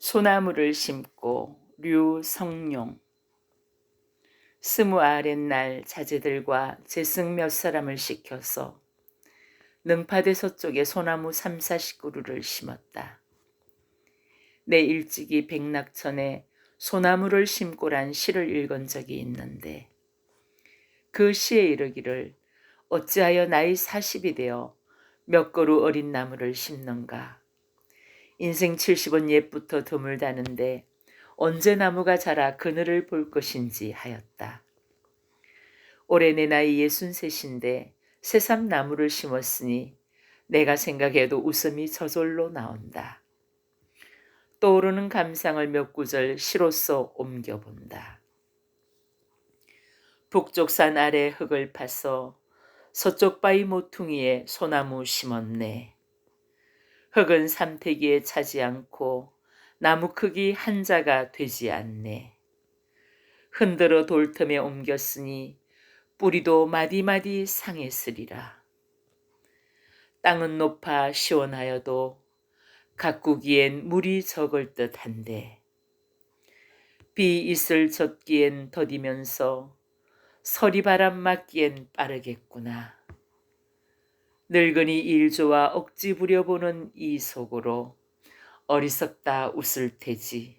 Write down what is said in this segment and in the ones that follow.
소나무를 심고 류성룡 스무 아랫날 자제들과 재승 몇 사람을 시켜서 능파대 서쪽에 소나무 3, 40그루를 심었다. 내 일찍이 백낙천에 소나무를 심고란 시를 읽은 적이 있는데 그 시에 이르기를 어찌하여 나이 40이 되어 몇 그루 어린 나무를 심는가. 인생 70은 옛부터 드물다는데 언제 나무가 자라 그늘을 볼 것인지 하였다. 올해 내 나이 63인데 새삼 나무를 심었으니 내가 생각해도 웃음이 저절로 나온다. 떠오르는 감상을 몇 구절 시로써 옮겨본다. 북쪽 산 아래 흙을 파서 서쪽 바위 모퉁이에 소나무 심었네. 흙은 삼태기에 차지 않고 나무 크기 한 자가 되지 않네. 흔들어 돌틈에 옮겼으니 뿌리도 마디마디 상했으리라. 땅은 높아 시원하여도 가꾸기엔 물이 적을 듯한데 비 있을 젖기엔 더디면서 서리 바람 맞기엔 빠르겠구나. 늙은이 일 좋아 억지 부려보는 이 속으로 어리석다 웃을 테지.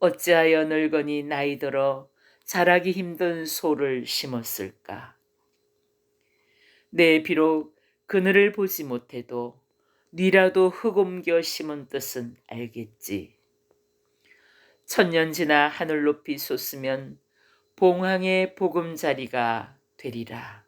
어찌하여 늙은이 나이 들어 자라기 힘든 소를 심었을까? 내 비록 그늘을 보지 못해도 니라도 흙 옮겨 심은 뜻은 알겠지. 천년 지나 하늘 높이 솟으면 봉황의 보금자리가 되리라.